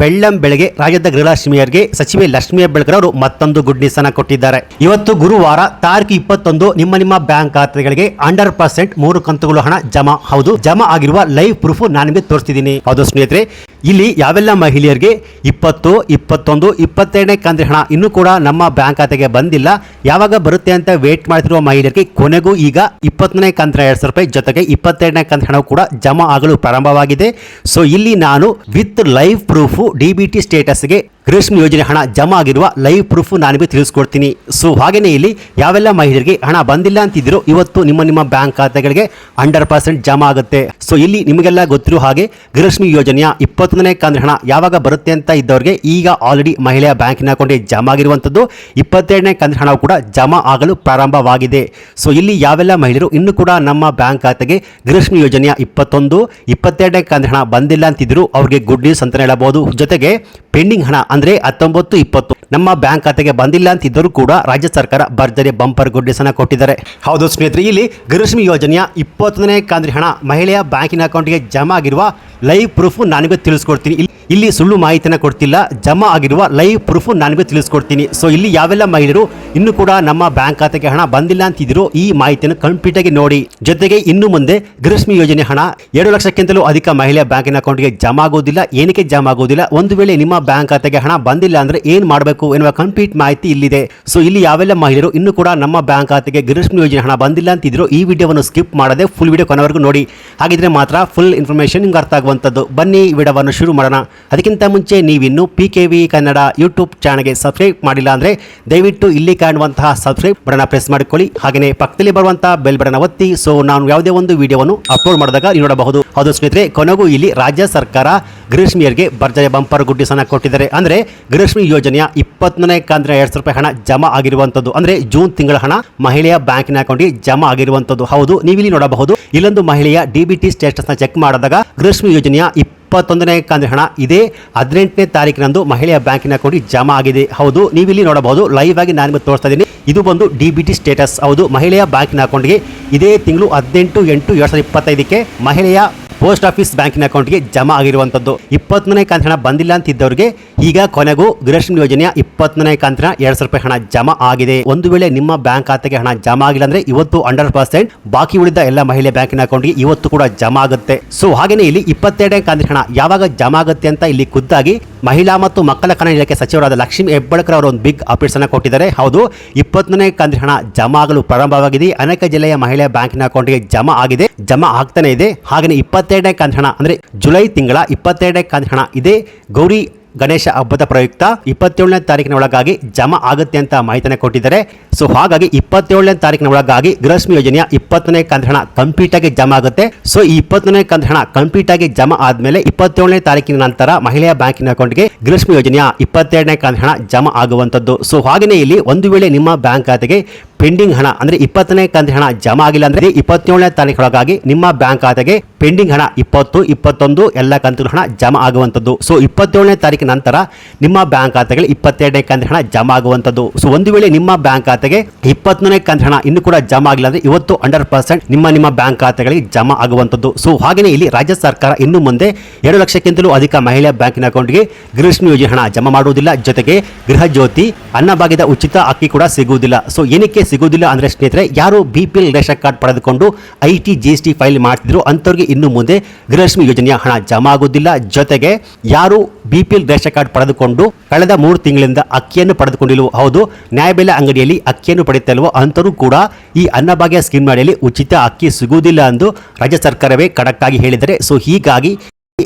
ಬೆಳ್ಳಂ ಬೆಳಗ್ಗೆ ರಾಜ್ಯದ ಗೃಹಲಕ್ಷ್ಮಿಯರಿಗೆ ಸಚಿವೆ ಲಕ್ಷ್ಮಿಯ ಹೆಬ್ಬಾಳ್ಕರ್ ಅವರು ಮತ್ತೊಂದು ಗುಡ್ ನ್ಯೂಸ್ ಅನ್ನ ಕೊಟ್ಟಿದ್ದಾರೆ. ಇವತ್ತು ಗುರುವಾರ ತಾರೀಕು ಇಪ್ಪತ್ತೊಂದು ನಿಮ್ಮ ನಿಮ್ಮ ಬ್ಯಾಂಕ್ ಖಾತೆಗಳಿಗೆ ಅಂಡರ್ ಪರ್ಸೆಂಟ್ ಮೂರು ಕಂತುಗಳು ಹಣ ಜಮಾ. ಹೌದು, ಜಮಾ ಆಗಿರುವ ಲೈವ್ ಪ್ರೂಫ್ ನಾನು ನಿಮಗೆ ತೋರಿಸ್ತಿದ್ದೀನಿ. ಹೌದು ಸ್ನೇಹಿತರೆ, ಇಲ್ಲಿ ಯಾವೆಲ್ಲ ಮಹಿಳೆಯರಿಗೆ ಇಪ್ಪತ್ತು, ಇಪ್ಪತ್ತೊಂದು ಇಪ್ಪತ್ತೆರಡನೇ ಕಂತಿನ ಹಣ ಇನ್ನೂ ಕೂಡ ನಮ್ಮ ಬ್ಯಾಂಕ್ ಖಾತೆಗೆ ಬಂದಿಲ್ಲ. ಯಾವಾಗ ಬರುತ್ತೆ ಅಂತ ವೇಟ್ ಮಾಡ್ತಿರುವ ಮಹಿಳೆಯರಿಗೆ ಕೊನೆಗೂ ಈಗ ಇಪ್ಪತ್ತನೇ ಕಂತಿನ ಎರಡು ಸಾವಿರ ರೂಪಾಯಿ ಜೊತೆಗೆ ಇಪ್ಪತ್ತೆರಡನೇ ಕಂತಿನ ಹಣ ಕೂಡ ಜಮಾ ಆಗಲು ಪ್ರಾರಂಭವಾಗಿದೆ. ಸೊ ಇಲ್ಲಿ ನಾನು with live proof D B T ಸ್ಟೇಟಸ್ಗೆ Gruhalakshmi ಯೋಜನೆ ಹಣ ಜಮಾ ಆಗಿರುವ ಲೈವ್ ಪ್ರೂಫ್ ನಾನು ನಿಮಗೆ ತಿಳಿಸ್ಕೊಡ್ತೀನಿ. ಸೊ ಹಾಗೆಯೇ ಇಲ್ಲಿ ಯಾವೆಲ್ಲ ಮಹಿಳೆಯರಿಗೆ ಹಣ ಬಂದಿಲ್ಲ ಅಂತಿದ್ರು ಇವತ್ತು ನಿಮ್ಮ ನಿಮ್ಮ ಬ್ಯಾಂಕ್ ಖಾತೆಗಳಿಗೆ ಹಂಡ್ರೆಡ್ ಪರ್ಸೆಂಟ್ ಜಮಾ ಆಗುತ್ತೆ. ಸೊ ಇಲ್ಲಿ ನಿಮಗೆಲ್ಲ ಗೊತ್ತಿರೋ ಹಾಗೆ ಗೃಹಲಕ್ಷ್ಮಿ ಯೋಜನೆಯ ಇಪ್ಪತ್ತೊಂದನೇ ಕಂತಿನ ಹಣ ಯಾವಾಗ ಬರುತ್ತೆ ಅಂತ ಇದ್ದವರಿಗೆ ಈಗ ಆಲ್ರೆಡಿ ಮಹಿಳೆಯ ಬ್ಯಾಂಕಿನ ಅಕೌಂಟಿಗೆ ಜಮಾ ಆಗಿರುವಂಥದ್ದು ಇಪ್ಪತ್ತೆರಡನೇ ಕಂತಿನ ಹಣ ಕೂಡ ಜಮಾ ಆಗಲು ಪ್ರಾರಂಭವಾಗಿದೆ. ಸೊ ಇಲ್ಲಿ ಯಾವೆಲ್ಲ ಮಹಿಳೆಯರು ಇನ್ನೂ ಕೂಡ ನಮ್ಮ ಬ್ಯಾಂಕ್ ಖಾತೆಗೆ ಗೃಹಲಕ್ಷ್ಮಿ ಯೋಜನೆಯ ಇಪ್ಪತ್ತೊಂದು, ಇಪ್ಪತ್ತೆರಡನೇ ಕಂತಿನ ಹಣ ಬಂದಿಲ್ಲ ಅಂತಿದ್ರು ಅವ್ರಿಗೆ ಗುಡ್ ನ್ಯೂಸ್ ಅಂತ ಹೇಳಬಹುದು ಜೊತೆಗೆ ಪೆಂಡಿಂಗ್ ಹಣ ಅಂದ್ರೆ ಹತ್ತೊಂಬತ್ತು ಇಪ್ಪತ್ತು ನಮ್ಮ ಬ್ಯಾಂಕ್ ಖಾತೆಗೆ ಬಂದಿಲ್ಲ ಅಂತಿದ್ದರೂ ಕೂಡ ರಾಜ್ಯ ಸರ್ಕಾರ ಭರ್ಜರಿ ಬಂಪರ್ ಗುಡ್ಡಿಸನ ಕೊಟ್ಟಿದ್ದಾರೆ. ಹೌದು ಸ್ನೇಹಿತರೆ, ಇಲ್ಲಿ ಗೃಹಲಕ್ಷ್ಮಿ ಯೋಜನೆಯ ಇಪ್ಪತ್ತನೇ ಕಾಂದ್ರಿ ಹಣ ಮಹಿಳೆಯ ಬ್ಯಾಂಕಿನ ಅಕೌಂಟ್ಗೆ ಜಮಾ ಆಗಿರುವ ಲೈವ್ ಪ್ರೂಫ್ ನಾನಿಗೆ ತಿಳಿಸ್ಕೊಡ್ತೀನಿ. ಇಲ್ಲಿ- ಸುಳ್ಳು ಮಾಹಿತಿನ ಕೊಡ್ತಿಲ್ಲ, ಜಮಾ ಆಗಿರುವ ಲೈವ್ ಪ್ರೂಫ್ ನಾನಿಗೆ ತಿಳಿಸ್ಕೊಡ್ತೀನಿ. ಸೊ ಇಲ್ಲಿ ಯಾವೆಲ್ಲ ಮಹಿಳೆಯರು ಇನ್ನು ಕೂಡ ನಮ್ಮ ಬ್ಯಾಂಕ್ ಖಾತೆಗೆ ಹಣ ಬಂದಿಲ್ಲ ಅಂತಿದ್ರು ಈ ಮಾಹಿತಿಯನ್ನು ಕಂಪ್ಲೀಟ್ ಆಗಿ ನೋಡಿ. ಜೊತೆಗೆ ಇನ್ನು ಮುಂದೆ ಗೃಹಲಕ್ಷ್ಮಿ ಯೋಜನೆ ಹಣ ಎರಡು ಲಕ್ಷಕ್ಕಿಂತಲೂ ಅಧಿಕ ಮಹಿಳೆಯ ಬ್ಯಾಂಕಿನ ಅಕೌಂಟ್ಗೆ ಜಮಾ ಆಗೋದಿಲ್ಲ. ಏನಕ್ಕೆ ಜಮಾ ಆಗೋದಿಲ್ಲ? ಒಂದು ವೇಳೆ ನಿಮ್ಮ ಬ್ಯಾಂಕ್ ಖಾತೆಗೆ ಹಣ ಬಂದಿಲ್ಲ ಅಂದ್ರೆ ಏನ್ ಮಾಡಬೇಕು? ಎನ್ನುವ ಕಂಪ್ಲೀಟ್ ಮಾಹಿತಿ ಇಲ್ಲಿದೆ. ಸೊ ಇಲ್ಲಿ ಯಾವೆಲ್ಲ ಮಹಿಳೆಯರು ಇನ್ನು ಕೂಡ ನಮ್ಮ ಬ್ಯಾಂಕ್ ಖಾತೆಗೆ ಗೃಹಲಕ್ಷ್ಮಿ ಯೋಜನೆ ಹಣ ಬಂದಿಲ್ಲ ಅಂತಿದ್ರು ಈ ವಿಡಿಯೋವನ್ನು ಸ್ಕಿಪ್ ಮಾಡದೆ ಫುಲ್ ವಿಡಿಯೋ ಕೊನೆವರೆಗೂ ನೋಡಿ. ಹಾಗಿದ್ರೆ ಮಾತ್ರ ಫುಲ್ ಇನ್ಫಾರ್ಮೇಶನ್ ನಿಮ್ಗೆ ಅರ್ಥ ಆಗುವಂಥದ್ದು. ಬನ್ನಿ ವಿಡಿಯೋವನ್ನು ಶುರು ಮಾಡೋಣ. ಅದಕ್ಕಿಂತ ಮುಂಚೆ ನೀವಿನ್ನು P K V Kannada YouTube ಚಾನಲ್ಗೆ ಸಬ್ಸ್ಕ್ರೈಬ್ ಮಾಡಿಲ್ಲ ಅಂದರೆ ದಯವಿಟ್ಟು ಇಲ್ಲಿ ಕಾಣುವಂತಹ ಸಬ್ಸ್ಕ್ರೈಬ್ ಬಟನ್ ಪ್ರೆಸ್ ಮಾಡಿಕೊಳ್ಳಿ. ಹಾಗೆಯೇ ಪಕ್ಕದಲ್ಲಿ ಬರುವಂತಹ ಬೆಲ್ ಬಟನ್ ಒತ್ತಿ. ಸೊ ನಾನು ಯಾವುದೇ ಒಂದು ವಿಡಿಯೋವನ್ನು ಅಪ್ಲೋಡ್ ಮಾಡಿದಾಗ ನೀವು ನೋಡಬಹುದು. ಹೌದು ಸ್ನೇಹಿತರೆ, ಕೊನೆಗೂ ಇಲ್ಲಿ ರಾಜ್ಯ ಸರ್ಕಾರ ಗೃಹಲಕ್ಷ್ಮಿಯರಿಗೆ ಭರ್ಜಯ ಬಂಪರ್ ಗುಡ್ಡಿಸನ ಕೊಟ್ಟಿದ್ದಾರೆ. ಅಂದ್ರೆ ಗ್ರೀಷ್ಮಿ ಯೋಜನೆಯ ಇಪ್ಪತ್ತನೇ ಕಂತಿನ ಎರಡು ಸಾವಿರ ರೂಪಾಯಿ ಹಣ ಜಮಾ ಆಗಿರುವಂತದ್ದು. ಅಂದ್ರೆ ಜೂನ್ ತಿಂಗಳ ಹಣ ಮಹಿಳೆಯ ಬ್ಯಾಂಕಿನ ಅಕೌಂಟ್ಗೆ ಜಮಾ ಆಗಿರುವಂತದ್ದು. ಹೌದು, ನೀವಿಲ್ಲಿ ನೋಡಬಹುದು. ಇಲ್ಲೊಂದು ಮಹಿಳೆಯ ಡಿ ಬಿ ಟಿ ಸ್ಟೇಟಸ್ನ ಚೆಕ್ ಮಾಡಿದಾಗ ಗೃಹಲಕ್ಷ್ಮಿ ಯೋಜನೆಯ ಇಪ್ಪತ್ತೊಂದನೇ ಕಂತಿನ ಹಣ ಇದೇ ಹದಿನೆಂಟನೇ ತಾರೀಕಿನಂದು ಮಹಿಳೆಯ ಬ್ಯಾಂಕಿನ ಅಕೌಂಟ್ ಜಮಾ ಆಗಿದೆ. ಹೌದು, ನೀವಿಲ್ಲಿ ನೋಡಬಹುದು. ಲೈವ್ ಆಗಿ ನಾನು ನಿಮಗೆ ತೋರಿಸ್ತಾ ಇದ್ದೀನಿ. ಇದು ಬಂದು ಡಿ ಬಿ ಟಿ ಸ್ಟೇಟಸ್. ಹೌದು, ಮಹಿಳೆಯ ಬ್ಯಾಂಕಿನ ಅಕೌಂಟ್ಗೆ ಇದೇ ತಿಂಗಳು ಹದಿನೆಂಟು ಎಂಟು ಎರಡು ಸಾವಿರದ ಇಪ್ಪತ್ತೈದಕ್ಕೆ ಮಹಿಳೆಯ ಪೋಸ್ಟ್ ಆಫೀಸ್ ಬ್ಯಾಂಕಿನ ಅಕೌಂಟ್ಗೆ ಜಮಾ ಆಗಿರುವಂಥದ್ದು ಇಪ್ಪತ್ತನೇ ಕಂತಿನ ಹಣ ಬಂದಿಲ್ಲ ಅಂತಿದ್ದವರಿಗೆ ಈಗ ಕೊನೆಗೂ ಗೃಹಲಕ್ಷ್ಮಿ ಯೋಜನೆಯ ಇಪ್ಪತ್ತನೇ ಕಂತಿನ ಎರಡು ಸಾವಿರ ರೂಪಾಯಿ ಹಣ ಜಮಾ ಆಗಿದೆ. ಒಂದು ವೇಳೆ ನಿಮ್ಮ ಬ್ಯಾಂಕ್ ಖಾತೆಗೆ ಹಣ ಜಮಾ ಆಗಿಲ್ಲ ಅಂದ್ರೆ ಇವತ್ತು ಹಂಡ್ರೆಡ್ ಪರ್ಸೆಂಟ್ ಬಾಕಿ ಉಳಿದ ಎಲ್ಲ ಮಹಿಳೆ ಬ್ಯಾಂಕಿನ ಅಕೌಂಟ್ಗೆ ಇವತ್ತು ಕೂಡ ಜಮಾ ಆಗುತ್ತೆ. ಸೊ ಹಾಗೆಯೇ ಇಲ್ಲಿ ಇಪ್ಪತ್ತೆರಡನೇ ಕಂತಿನ ಹಣ ಯಾವಾಗ ಜಮಾ ಆಗುತ್ತೆ ಅಂತ ಇಲ್ಲಿ ಖುದ್ದಾಗಿ ಮಹಿಳಾ ಮತ್ತು ಮಕ್ಕಳ ಕಲ್ಯಾಣ ಇಲಾಖೆ ಸಚಿವರಾದ ಲಕ್ಷ್ಮೀ ಹೆಬ್ಬಾಳ್ಕರ್ ಅವರು ಒಂದು ಬಿಗ್ ಅಪ್ಡೇಟ್ಸ್ ಅನ್ನ ಕೊಟ್ಟಿದ್ದಾರೆ. ಹೌದು, ಇಪ್ಪತ್ತನೇ ಕಂತಿನ ಹಣ ಜಮಾ ಆಗಲು ಪ್ರಾರಂಭವಾಗಿದೆ. ಅನೇಕ ಜಿಲ್ಲೆಯ ಮಹಿಳೆ ಬ್ಯಾಂಕಿನ ಅಕೌಂಟ್ಗೆ ಜಮಾ ಆಗಿದೆ. ಜಮಾ ಆಗ್ತಾನೆ ಇದೆ. ಹಾಗೆಯೇ ಇಪ್ಪತ್ತೆರಡನೇ ಕಂತಿನ ಹಣ ಅಂದ್ರೆ ಜುಲೈ ತಿಂಗಳ ಇಪ್ಪತ್ತೆರಡನೇ ಕಂತಿನ ಹಣ ಇದೇ. ಗೌರಿ ಗಣೇಶ ಹಬ್ಬದ ಪ್ರಯುಕ್ತ ಇಪ್ಪತ್ತೇಳನೇ ತಾರೀಕಿನ ಒಳಗಾಗಿ ಜಮಾ ಆಗುತ್ತೆ ಅಂತ ಮಾಹಿತಿಯನ್ನು ಕೊಟ್ಟಿದ್ದಾರೆ. ಸೊ, ಹಾಗಾಗಿ ಇಪ್ಪತ್ತೇಳನೇ ತಾರೀಕಿನ ಒಳಗಾಗಿ ಗೃಹಲಕ್ಷ್ಮಿ ಯೋಜನೆಯ ಇಪ್ಪತ್ತನೇ ಕಂತ ಹಣ ಕಂಪ್ಲೀಟ್ ಆಗಿ ಜಮಾ ಆಗುತ್ತೆ. ಸೊ, ಈ ಇಪ್ಪತ್ತನೇ ಕಂತ ಹಣ ಕಂಪ್ಲೀಟ್ ಆಗಿ ಜಮಾ ಆದ್ಮೇಲೆ ಇಪ್ಪತ್ತೇಳನೇ ತಾರೀಕಿನ ನಂತರ ಮಹಿಳೆಯ ಬ್ಯಾಂಕಿನ ಅಕೌಂಟ್ಗೆ ಗೃಹಲಕ್ಷ್ಮಿ ಯೋಜನೆಯ ಇಪ್ಪತ್ತೆರಡನೇ ಕಂತ ಹಣ ಜಮಾ ಆಗುವಂತದ್ದು ಸೊ ಹಾಗೆಯೇ ಇಲ್ಲಿ ಒಂದು ವೇಳೆ ನಿಮ್ಮ ಬ್ಯಾಂಕ್ ಖಾತೆಗೆ ಪೆಂಡಿಂಗ್ ಹಣ, ಅಂದ್ರೆ ಇಪ್ಪತ್ತನೇ ಕಂತಿನ ಹಣ ಜಮಾ ಆಗಿಲ್ಲ ಅಂದ್ರೆ ಇಪ್ಪತ್ತೇಳನೇ ತಾರೀಕೊಳಗಾಗಿ ನಿಮ್ಮ ಬ್ಯಾಂಕ್ ಖಾತೆಗೆ ಪೆಂಡಿಂಗ್ ಹಣ ಇಪ್ಪತ್ತು, ಇಪ್ಪತ್ತೊಂದು ಎಲ್ಲ ಕಂತುಗಳ ಹಣ ಜಮಾ ಆಗುವಂಥದ್ದು. ಸೊ ಇಪ್ಪತ್ತೇಳನೇ ತಾರೀಕಿನ ನಂತರ ನಿಮ್ಮ ಬ್ಯಾಂಕ್ ಖಾತೆಗೆ ಇಪ್ಪತ್ತೆರಡನೇ ಕಂತಿನ ಹಣ ಜಮಾ ಆಗುವಂಥದ್ದು. ಸೊ ಒಂದು ವೇಳೆ ನಿಮ್ಮ ಬ್ಯಾಂಕ್ ಖಾತೆಗೆ ಇಪ್ಪತ್ತನೇ ಕಂತಿನ ಹಣ ಇನ್ನೂ ಕೂಡ ಜಮಾ ಆಗಿಲ್ಲ ಅಂದ್ರೆ ಇವತ್ತು ಹಂಡ್ರೆಡ್ ಪರ್ಸೆಂಟ್ ನಿಮ್ಮ ನಿಮ್ಮ ಬ್ಯಾಂಕ್ ಖಾತೆಗಳಿಗೆ ಜಮಾ ಆಗುವಂಥದ್ದು. ಸೊ ಹಾಗೆಯೇ ಇಲ್ಲಿ ರಾಜ್ಯ ಸರ್ಕಾರ ಇನ್ನು ಮುಂದೆ ಎರಡು ಲಕ್ಷಕ್ಕಿಂತಲೂ ಅಧಿಕ ಮಹಿಳೆಯ ಬ್ಯಾಂಕಿನ ಅಕೌಂಟ್ಗೆ ಗೃಹಲಕ್ಷ್ಮಿ ಯೋಜನೆ ಹಣ ಜಮಾ ಮಾಡುವುದಿಲ್ಲ. ಜೊತೆಗೆ ಗೃಹ ಜ್ಯೋತಿ, ಅನ್ನಭಾಗ್ಯದ ಉಚಿತ ಅಕ್ಕಿ ಕೂಡ ಸಿಗುವುದಿಲ್ಲ. ಸೊ ಏನಕ್ಕೆ ಸಿಗುವುದಿಲ್ಲ. ಅಂದರೆ ಸ್ನೇಹಿತರೆ, ಯಾರು B P L ration card ಪಡೆದುಕೊಂಡು I T G S T file ಮಾಡ್ತಿದ್ರು. ಅಂಥವ್ರಿಗೆ ಇನ್ನು ಮುಂದೆ ಗೃಹಲಕ್ಷ್ಮಿ ಯೋಜನೆಯ ಹಣ ಜಮಾ ಆಗುವುದಿಲ್ಲ. ಜೊತೆಗೆ ಯಾರು B P L ration card ಪಡೆದುಕೊಂಡು ಕಳೆದ ಮೂರು ತಿಂಗಳಿಂದ ಅಕ್ಕಿಯನ್ನು ಪಡೆದುಕೊಂಡಿಲ್ವೋ, ಹೌದು, ನ್ಯಾಯಬೆಲೆ ಅಂಗಡಿಯಲ್ಲಿ ಅಕ್ಕಿಯನ್ನು ಪಡೆಯುತ್ತಾ ಇಲ್ವೋ ಅಂಥವ್ರು ಕೂಡ ಈ ಅನ್ನಭಾಗ್ಯ ಸ್ಕೀಮ್ ಅಡಿಯಲ್ಲಿ ಉಚಿತ ಅಕ್ಕಿ ಸಿಗುವುದಿಲ್ಲ ಎಂದು ರಾಜ್ಯ ಸರ್ಕಾರವೇ ಕಡಕ್ಕಾಗಿ ಹೇಳಿದರೆ ಸೊ ಹೀಗಾಗಿ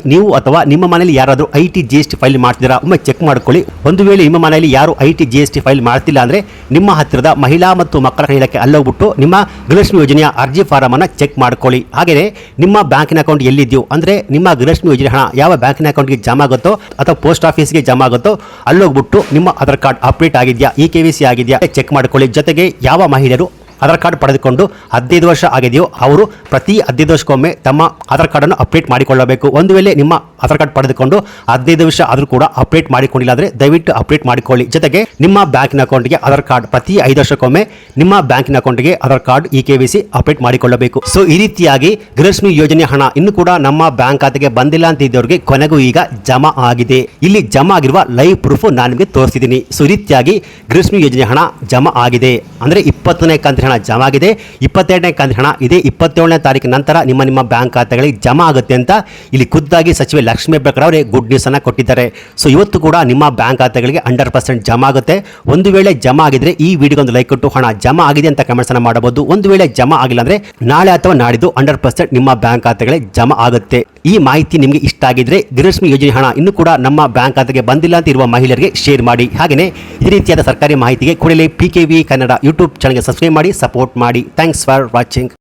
ನೀವು ಅಥವಾ ನಿಮ್ಮ ಮನೆಯಲ್ಲಿ ಯಾರಾದರೂ I T G S T file ಮಾಡ್ತಿದ್ದೀರಾ, ಒಮ್ಮೆ ಚೆಕ್ ಮಾಡ್ಕೊಳ್ಳಿ. ಒಂದು ವೇಳೆ ನಿಮ್ಮ ಮನೆಯಲ್ಲಿ ಯಾರು I T G S T file ಮಾಡ್ತಿಲ್ಲ ಅಂದ್ರೆ ನಿಮ್ಮ ಹತ್ತಿರದ ಮಹಿಳಾ ಮತ್ತು ಮಕ್ಕಳ ಇಲಾಖೆ ಅಲ್ಲೋಗ್ಬಿಟ್ಟು ನಿಮ್ಮ ಗೃಹಲಕ್ಷ್ಮಿ ಯೋಜನೆಯ ಅರ್ಜಿ ಫಾರಮನ್ನು ಚೆಕ್ ಮಾಡ್ಕೊಳ್ಳಿ. ಹಾಗೆಯೇ ನಿಮ್ಮ ಬ್ಯಾಂಕಿನ ಅಕೌಂಟ್ ಎಲ್ಲಿದೆಯೋ, ಅಂದ್ರೆ ನಿಮ್ಮ ಗೃಹಲಕ್ಷ್ಮಿ ಯೋಜನೆ ಹಣ ಯಾವ ಬ್ಯಾಂಕಿನ ಅಕೌಂಟ್ಗೆ ಜಮಾ ಆಗುತ್ತೋ ಅಥವಾ ಪೋಸ್ಟ್ ಆಫೀಸ್ಗೆ ಜಮಾ ಆಗುತ್ತೋ, ಅಲ್ಲೋಗ್ಬಿಟ್ಟು ನಿಮ್ಮ ಆಧಾರ್ ಕಾರ್ಡ್ ಅಪ್ಡೇಟ್ ಆಗಿದೆಯಾ ಇ ಕೆ ವಿ ಸಿ ಆಗಿದೆಯಾ ಚೆಕ್ ಮಾಡ್ಕೊಳ್ಳಿ. ಜೊತೆಗೆ ಯಾವ ಮಹಿಳೆಯರು ಆಧಾರ್ ಕಾರ್ಡ್ ಪಡೆದುಕೊಂಡು ಹದಿನೈದು ವರ್ಷ ಆಗಿದೆಯೋ ಅವರು ಪ್ರತಿ ಹದಿನೈದು ವರ್ಷಕ್ಕೊಮ್ಮೆ ತಮ್ಮ ಆಧಾರ್ ಕಾರ್ಡನ್ನು ಅಪ್ಡೇಟ್ ಮಾಡಿಕೊಳ್ಳಬೇಕು. ಒಂದು ವೇಳೆ ನಿಮ್ಮ ಆಧಾರ್ ಕಾರ್ಡ್ ಪಡೆದುಕೊಂಡು ಹದಿನೈದು ವರ್ಷ ಆದರೂ ಕೂಡ ಅಪ್ಡೇಟ್ ಮಾಡಿಕೊಂಡಿಲ್ಲ ಅಂದರೆ ದಯವಿಟ್ಟು ಅಪ್ಡೇಟ್ ಮಾಡಿಕೊಳ್ಳಿ. ಜೊತೆಗೆ ನಿಮ್ಮ ಬ್ಯಾಂಕಿನ ಅಕೌಂಟ್ಗೆ ಆಧಾರ್ ಕಾರ್ಡ್ ಪ್ರತಿ ಐದು ವರ್ಷಕ್ಕೊಮ್ಮೆ ನಿಮ್ಮ ಬ್ಯಾಂಕಿನ ಅಕೌಂಟ್ಗೆ Aadhaar card E K C update ಮಾಡಿಕೊಳ್ಳಬೇಕು. ಸೊ, ಈ ರೀತಿಯಾಗಿ ಗೃಹಲಕ್ಷ್ಮಿ ಯೋಜನೆ ಹಣ ಇನ್ನು ಕೂಡ ನಮ್ಮ ಬ್ಯಾಂಕ್ ಖಾತೆಗೆ ಬಂದಿಲ್ಲ ಅಂತ ಇದ್ದವರಿಗೆ ಕೊನೆಗೂ ಈಗ ಜಮಾ ಆಗಿದೆ. ಇಲ್ಲಿ ಜಮಾ ಆಗಿರುವ ಲೈವ್ ಪ್ರೂಫ್ ನಾನು ನಿಮಗೆ ತೋರಿಸಿದ್ದೀನಿ ಸೊ, ಈ ರೀತಿಯಾಗಿ ಗೃಹಲಕ್ಷ್ಮಿ ಯೋಜನೆ ಹಣ ಜಮಾ ಆಗಿದೆ. ಅಂದರೆ ಇಪ್ಪತ್ತನೇ ಕಂತಿನ ಹಣ ಜಮಾ ಆಗಿದೆ ಇಪ್ಪತ್ತೆರಡನೇ ಕಂತಿನ ಹಣ ಇದೇ. ಇಪ್ಪತ್ತೇಳನೇ ತಾರೀಕು ನಂತರ ನಿಮ್ಮ ನಿಮ್ಮ ಬ್ಯಾಂಕ್ ಖಾತೆಗಳಿಗೆ ಜಮಾ ಆಗುತ್ತೆ ಅಂತ ಇಲ್ಲಿ ಖುದ್ದಾಗಿ ಸಚಿವೆ ಲಕ್ಷ್ಮೀ ಹೆಬ್ಬಾಳ್ಕರ್ ಅವರೇ ಗುಡ್ ನ್ಯೂಸ್ ಅನ್ನು ಕೊಟ್ಟಿದ್ದಾರೆ. ಸೊ ಇವತ್ತು ಕೂಡ ನಿಮ್ಮ ಬ್ಯಾಂಕ್ ಖಾತೆಗಳಿಗೆ ಹಂಡ್ರೆಡ್ ಪರ್ಸೆಂಟ್ ಜಮಾ ಆಗುತ್ತೆ. ಒಂದು ವೇಳೆ ಜಮಾ ಆಗಿದ್ರೆ ಈ ವಿಡಿಯೋಗೆ ಒಂದು ಲೈಕ್ ಕೊಟ್ಟು ಹಣ ಜಮಾ ಆಗಿದೆ ಅಂತ ಕಮೆಂಟ್ಸ್ ಅನ್ನು ಮಾಡಬಹುದು. ಒಂದು ವೇಳೆ ಜಮಾ ಆಗಿಲ್ಲ ಅಂದ್ರೆ ನಾಳೆ ಅಥವಾ ನಾಡಿದ್ದು ಹಂಡ್ರೆಡ್ ಪರ್ಸೆಂಟ್ ನಿಮ್ಮ ಬ್ಯಾಂಕ್ ಖಾತೆಗಳಿಗೆ ಜಮಾ ಆಗುತ್ತೆ. ಈ ಮಾಹಿತಿ ನಿಮಗೆ ಇಷ್ಟ ಆಗಿದ್ರೆ ಗೃಹಲಕ್ಷ್ಮಿ ಯೋಜನೆ ಹಣ ಇನ್ನು ಕೂಡ ನಮ್ಮ ಬ್ಯಾಂಕ್ ಖಾತೆಗೆ ಬಂದಿಲ್ಲ ಅಂತ ಇರುವ ಮಹಿಳೆಯರಿಗೆ ಶೇರ್ ಮಾಡಿ. ಹಾಗೆಯೇ ಈ ರೀತಿಯಾದ ಸರ್ಕಾರಿ ಮಾಹಿತಿಗೆ ಕೂಡಲೇ P K V Kannada YouTube ಚಾನಲ್ಗೆ ಸಬ್ಸ್ಕ್ರೈಬ್ ಮಾಡಿ. ಸಪೋರ್ಟ್ ಮಾಡಿ. Thanks for watching